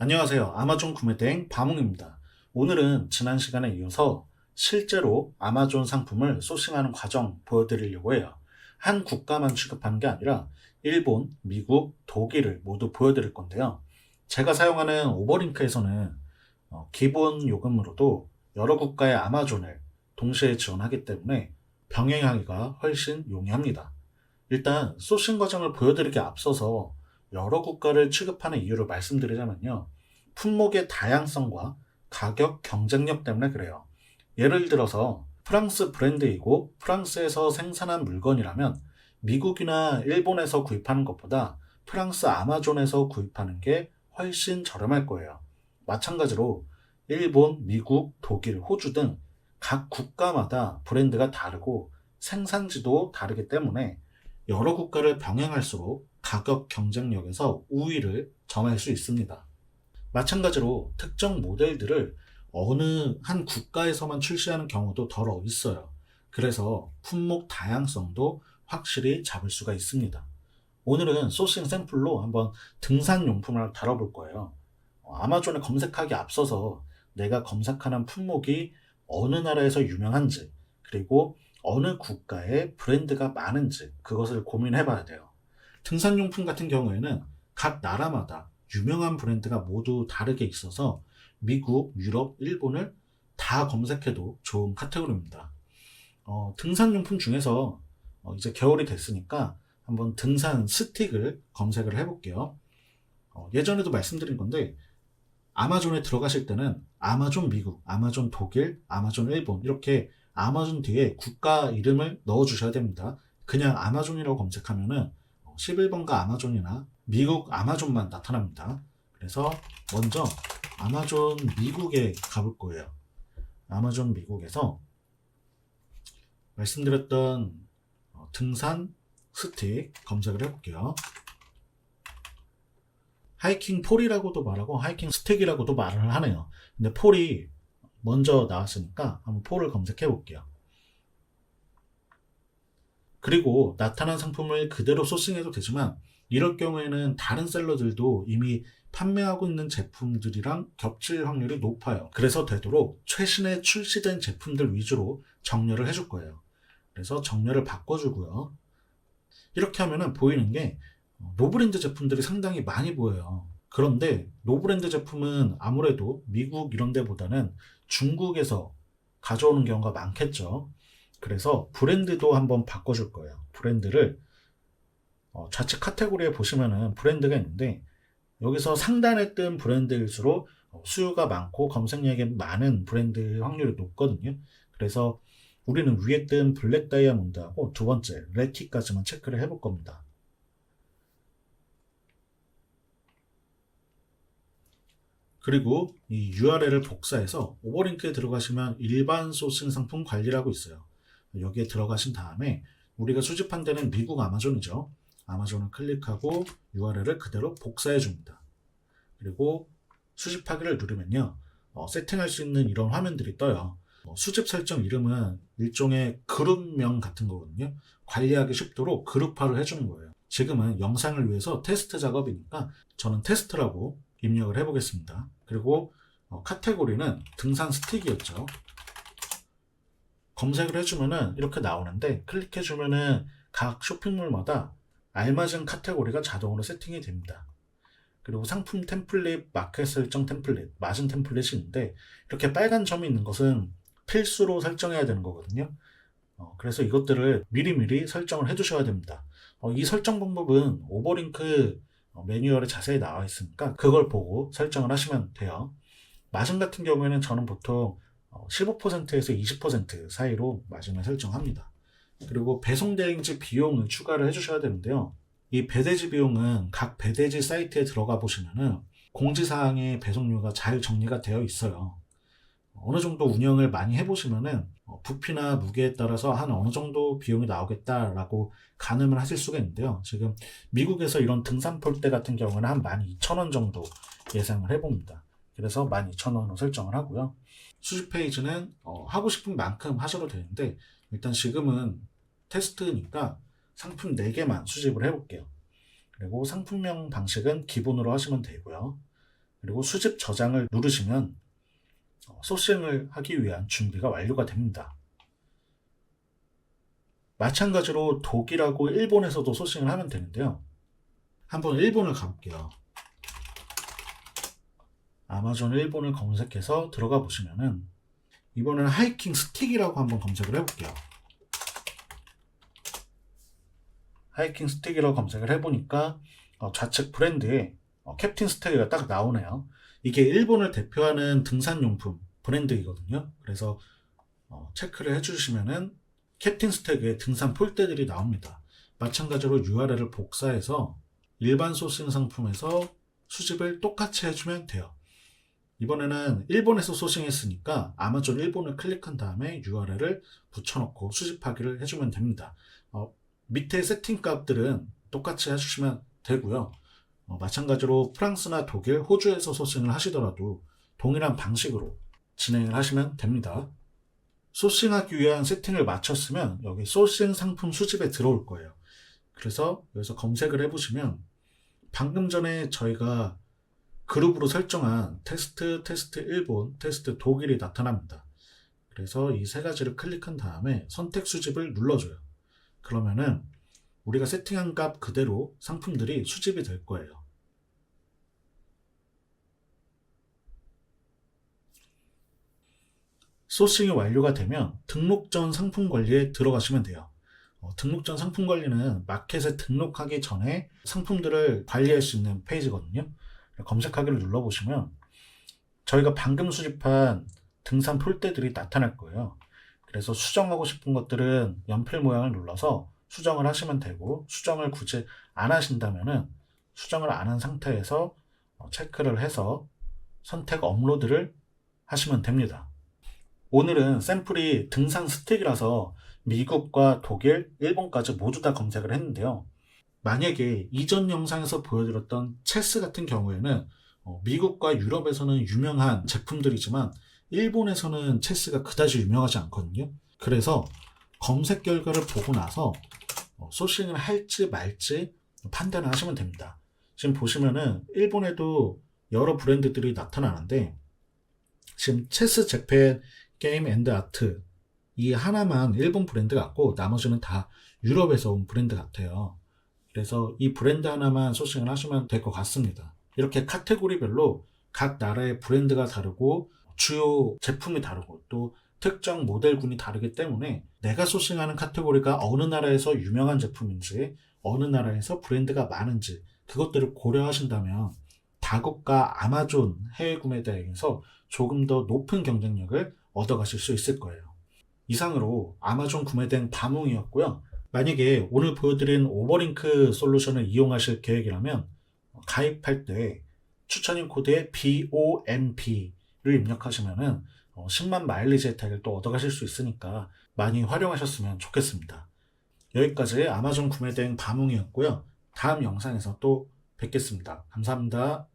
안녕하세요. 아마존 구매대행 바몽입니다. 오늘은 지난 시간에 이어서 실제로 아마존 상품을 소싱하는 과정 보여드리려고 해요. 한 국가만 취급하는 게 아니라 일본, 미국, 독일을 모두 보여드릴 건데요. 제가 사용하는 오버링크에서는 어, 기본 요금으로도 여러 국가의 아마존을 동시에 지원하기 때문에 병행하기가 훨씬 용이합니다. 일단 소싱 과정을 보여드리기 앞서서 여러 국가를 취급하는 이유를 말씀드리자면요. 품목의 다양성과 가격 경쟁력 때문에 그래요. 예를 들어서 프랑스 브랜드이고 프랑스에서 생산한 물건이라면 미국이나 일본에서 구입하는 것보다 프랑스 아마존에서 구입하는 게 훨씬 저렴할 거예요. 마찬가지로 일본, 미국, 독일, 호주 등 각 국가마다 브랜드가 다르고 생산지도 다르기 때문에 여러 국가를 병행할수록 가격 경쟁력에서 우위를 점할 수 있습니다. 마찬가지로 특정 모델들을 어느 한 국가에서만 출시하는 경우도 덜어 있어요. 그래서 품목 다양성도 확실히 잡을 수가 있습니다. 오늘은 소싱 샘플로 한번 등산 용품을 다뤄볼 거예요. 어, 아마존에 검색하기 앞서서 내가 검색하는 품목이 어느 나라에서 유명한지, 그리고 어느 국가에 브랜드가 많은지, 그것을 고민해 봐야 돼요. 등산용품 같은 경우에는 각 나라마다 유명한 브랜드가 모두 다르게 있어서 미국, 유럽, 일본을 다 검색해도 좋은 카테고리입니다. 어, 등산용품 중에서 어, 이제 겨울이 됐으니까 한번 등산 스틱을 검색을 해볼게요. 어, 예전에도 말씀드린 건데 아마존에 들어가실 때는 아마존 미국, 아마존 독일, 아마존 일본 이렇게 아마존 뒤에 국가 이름을 넣어 주셔야 됩니다. 그냥 아마존이라고 검색하면은 11번가 아마존이나 미국 아마존만 나타납니다. 그래서 먼저 아마존 미국에 가볼 거예요. 아마존 미국에서 말씀드렸던 어, 등산 스틱 검색을 해볼게요. 하이킹 폴이라고도 말하고 하이킹 스틱이라고도 말을 하네요. 근데 폴이 먼저 나왔으니까 한번 폴을 검색해 볼게요. 그리고 나타난 상품을 그대로 소싱해도 되지만 이럴 경우에는 다른 셀러들도 이미 판매하고 있는 제품들이랑 겹칠 확률이 높아요. 그래서 되도록 최신에 출시된 제품들 위주로 정렬을 해줄 거예요. 그래서 정렬을 바꿔주고요. 이렇게 하면은 보이는 게 노브랜드 제품들이 상당히 많이 보여요. 그런데 노브랜드 제품은 아무래도 미국 이런 데보다는 중국에서 가져오는 경우가 많겠죠. 그래서 브랜드도 한번 바꿔줄 거예요. 브랜드를 어, 좌측 카테고리에 보시면은 브랜드가 있는데 여기서 상단에 뜬 브랜드일수록 어, 수요가 많고 검색량이 많은 브랜드 확률이 높거든요. 그래서 우리는 위에 뜬 블랙 다이아몬드하고 두 번째 레티까지만 체크를 해볼 겁니다. 그리고 이 URL을 복사해서 오버링크에 들어가시면 일반 소싱 상품 관리라고 있어요. 여기에 들어가신 다음에 우리가 수집한 데는 미국 아마존이죠. 아마존을 클릭하고 URL을 그대로 복사해 줍니다. 그리고 수집하기를 누르면요. 어, 세팅할 수 있는 이런 화면들이 떠요. 어, 수집 설정 이름은 일종의 그룹명 같은 거거든요. 관리하기 쉽도록 그룹화를 해주는 거예요. 지금은 영상을 위해서 테스트 작업이니까 저는 테스트라고 입력을 해보겠습니다. 그리고 어, 카테고리는 등산 스틱이었죠. 검색을 해주면은 이렇게 나오는데 클릭해주면은 각 쇼핑몰마다 알맞은 카테고리가 자동으로 세팅이 됩니다. 그리고 상품 템플릿, 마켓 설정 템플릿, 마진 템플릿이 있는데 이렇게 빨간 점이 있는 것은 필수로 설정해야 되는 거거든요. 어, 그래서 이것들을 미리미리 설정을 해주셔야 됩니다. 어, 이 설정 방법은 오버링크 어, 매뉴얼에 자세히 나와 있으니까 그걸 보고 설정을 하시면 돼요. 마진 같은 경우에는 저는 보통 15%에서 20% 사이로 마진을 설정합니다. 그리고 배송 대행지 비용을 추가를 해주셔야 되는데요. 이 배대지 비용은 각 배대지 사이트에 들어가 보시면은 공지사항의 배송료가 잘 정리가 되어 있어요. 어느 정도 운영을 많이 해보시면은 어, 부피나 무게에 따라서 한 어느 정도 비용이 나오겠다라고 가늠을 하실 수가 있는데요. 지금 미국에서 이런 등산 폴대 같은 경우는 한 12,000원 정도 예상을 해봅니다. 그래서 12,000원으로 설정을 하고요. 수집 페이지는 어, 하고 싶은 만큼 하셔도 되는데 일단 지금은 테스트니까 상품 4개만 수집을 해볼게요. 그리고 상품명 방식은 기본으로 하시면 되고요. 그리고 수집 저장을 누르시면 어, 소싱을 하기 위한 준비가 완료가 됩니다. 마찬가지로 독일하고 일본에서도 소싱을 하면 되는데요. 한번 일본을 가볼게요. 아마존 일본을 검색해서 들어가 보시면은 이번에는 하이킹 스틱이라고 한번 검색을 해볼게요. 하이킹 스틱이라고 검색을 해보니까 어, 좌측 브랜드에 어, 캡틴 스틱이 딱 나오네요. 이게 일본을 대표하는 등산용품 브랜드이거든요. 그래서 어, 체크를 해주시면은 캡틴 스택의 등산 폴대들이 나옵니다. 마찬가지로 URL을 복사해서 일반 소싱 상품에서 수집을 똑같이 해주면 돼요. 이번에는 일본에서 소싱했으니까 아마존 일본을 클릭한 다음에 URL을 붙여놓고 수집하기를 해주면 됩니다. 어, 밑에 세팅 값들은 똑같이 해주시면 되고요. 어, 마찬가지로 프랑스나 독일, 호주에서 소싱을 하시더라도 동일한 방식으로 진행을 하시면 됩니다. 소싱하기 위한 세팅을 마쳤으면 여기 소싱 상품 수집에 들어올 거예요. 그래서 여기서 검색을 해보시면 방금 전에 저희가 그룹으로 설정한 테스트, 테스트 일본, 테스트 독일이 나타납니다. 그래서 이 세 가지를 클릭한 다음에 선택 수집을 눌러줘요. 그러면은 우리가 세팅한 값 그대로 상품들이 수집이 될 거예요. 소싱이 완료가 되면 등록 전 상품 관리에 들어가시면 돼요. 어, 등록 전 상품 관리는 마켓에 등록하기 전에 상품들을 관리할 수 있는 페이지거든요. 검색하기를 눌러보시면 저희가 방금 수집한 등산 폴대들이 나타날 거예요. 그래서 수정하고 싶은 것들은 연필 모양을 눌러서 수정을 하시면 되고 수정을 굳이 안 하신다면은 수정을 안 한 상태에서 어, 체크를 해서 선택 업로드를 하시면 됩니다. 오늘은 샘플이 등산 스틱이라서 미국과 독일, 일본까지 모두 다 검색을 했는데요. 만약에 이전 영상에서 보여드렸던 체스 같은 경우에는 어, 미국과 유럽에서는 유명한 제품들이지만 일본에서는 체스가 그다지 유명하지 않거든요. 그래서 검색 결과를 보고 나서 어, 소싱을 할지 말지 판단을 하시면 됩니다. 지금 보시면은 일본에도 여러 브랜드들이 나타나는데 지금 체스 재팬 게임 앤드 아트 이 하나만 일본 브랜드 같고 나머지는 다 유럽에서 온 브랜드 같아요. 그래서 이 브랜드 하나만 소싱을 하시면 될 것 같습니다. 이렇게 카테고리별로 각 나라의 브랜드가 다르고 주요 제품이 다르고 또 특정 모델군이 다르기 때문에 내가 소싱하는 카테고리가 어느 나라에서 유명한 제품인지 어느 나라에서 브랜드가 많은지 그것들을 고려하신다면 다국가 아마존 해외 구매 대행에서 조금 더 높은 경쟁력을 얻어가실 수 있을 거예요. 이상으로 아마존 구매된 바몽이었고요. 만약에 오늘 보여드린 오버링크 솔루션을 이용하실 계획이라면 가입할 때 추천인 코드에 BOMP를 입력하시면은 10만 마일리지 혜택을 또 얻어가실 수 있으니까 많이 활용하셨으면 좋겠습니다. 여기까지 아마존 구매 대행 바몽이었고요. 다음 영상에서 또 뵙겠습니다. 감사합니다.